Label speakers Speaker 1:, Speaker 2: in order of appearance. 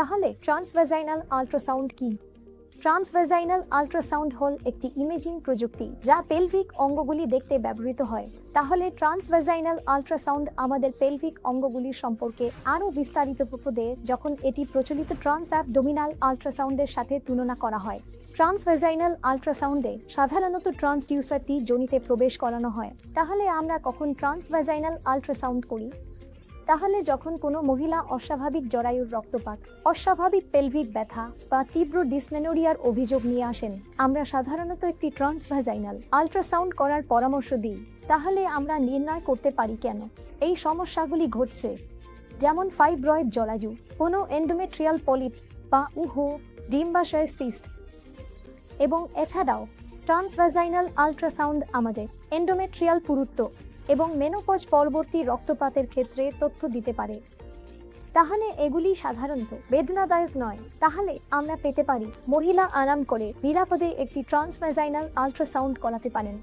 Speaker 1: তাহলে ট্রান্সভেজাইনাল আল্ট্রাসাউন্ড কি? ট্রান্সভেজাইনাল আল্ট্রাসাউন্ড হল একটি ইমেজিং প্রযুক্তি যা পেলভিক অঙ্গগুলি দেখতে ব্যবহৃত হয়। তাহলে ট্রান্সভেজাইনাল আল্ট্রাসাউন্ড আমাদের পেলভিক অঙ্গগুলির সম্পর্কে আরও বিস্তারিত দেয় যখন এটি প্রচলিত ট্রান্স অ্যাবডোমিনাল আল্ট্রাসাউন্ডের সাথে তুলনা করা হয়। ট্রান্সভেজাইনাল আল্ট্রাসাউন্ডে সাধারণত ট্রান্সডিউসারটি জনিতে প্রবেশ করানো হয়। তাহলে আমরা কখন ট্রান্সভেজাইনাল আল্ট্রাসাউন্ড করি? তাহলে যখন কোনো মহিলা অস্বাভাবিক জরায়ুর রক্তপাত, অস্বাভাবিক পেলভিক ব্যথা বা তীব্র ডিসমেনোরিয়ার অভিযোগ নিয়ে আসেন, আমরা সাধারণত একটি ট্রান্সভাজাইনাল আল্ট্রাসাউন্ড করার পরামর্শ দিই। তাহলে আমরা নির্ণয় করতে পারি কেন? এই সমস্যাগুলি ঘটছে। যেমন ফাইব্রয়েড জরাজু কোনো এন্ডোমেট্রিয়াল পলিপ বা উহো ডিম্বাশয় সিস্ট এবং এছাড়াও ট্রান্সভাজাইনাল আল্ট্রাসাউন্ড আমাদের এন্ডোমেট্রিয়াল পুরুত্ব এবং মেনোপজ পরবর্তী রক্তপাতের ক্ষেত্রে তথ্য দিতে পারে। তাহলে এগুলি সাধারণত বেদনাদায়ক নয়। তাহলে আমরা পেতে পারি মহিলা আরাম করে নিরাপদে একটি ট্রান্সভেজাইনাল আলট্রাসাউন্ড করাতে পারেন।